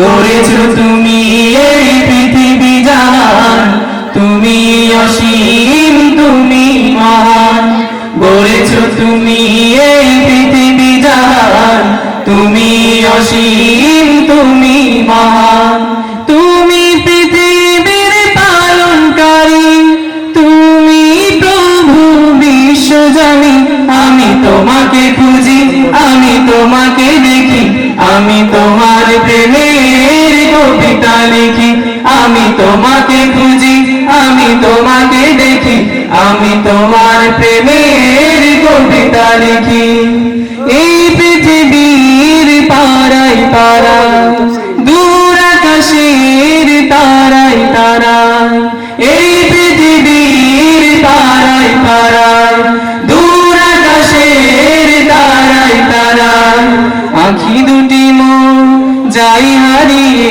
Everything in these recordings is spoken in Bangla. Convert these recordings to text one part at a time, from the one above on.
গড়েছ তুমি এই পৃথিবী জান তুমি অসীম, তুমি মহান। তুমি এই পৃথিবী জান তুমি অসীম, তুমি মহান। তুমি পৃথিবীর পালনকারী, তুমি প্রভু বিশ্বজানি আমি তোমাকে খুঁজি, আমি তোমাকে আমি তোমাকে খুঁজি, আমি তোমাকে দেখি, আমি তোমার প্রেমের কবিতা লিখি। এই পৃথিবীর পাড়াই পাড়া, দূর আকাশের তারাই তারা। এই পৃথিবীর পাড়াই পাড়াই দূর আকাশের তারাই তারা। আখি দুটি মন যাই হারিয়ে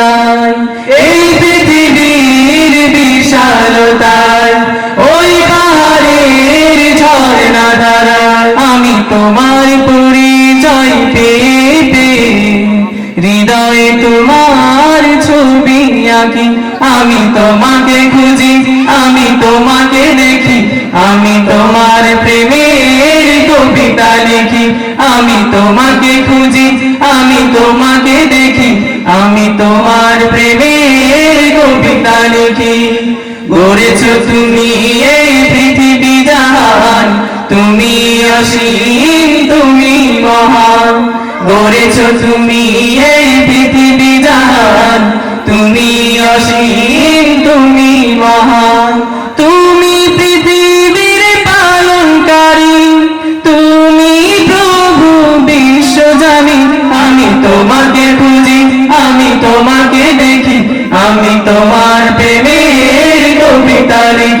তোমার পরিচয় পেয়ে হৃদয়ে তোমার ছবি আঁকি। আমি তোমাকে খুঁজি, আমি তোমাকে দেখি, আমি তোমার প্রেমের কবিতা লিখি। আমি তোমাকে খুঁজি, আমি তোমাকে দেখি, আমি তোমার প্রেমের কবিতা লিখি। গড়েছ তুমি এই পৃথিবী তুমি অসীম তুমি মহান, গড়েছ তুমি এই পৃথিবী জাহান। তুমি অসীম তুমি মহান, তুমি পৃথিবীর পালনকারী। তুমি প্রভু বিশ্বজানি আমি তোমাকে খুঁজি, আমি তোমাকে দেখি, আমি তোমার প্রেমের কবিতা লিখি।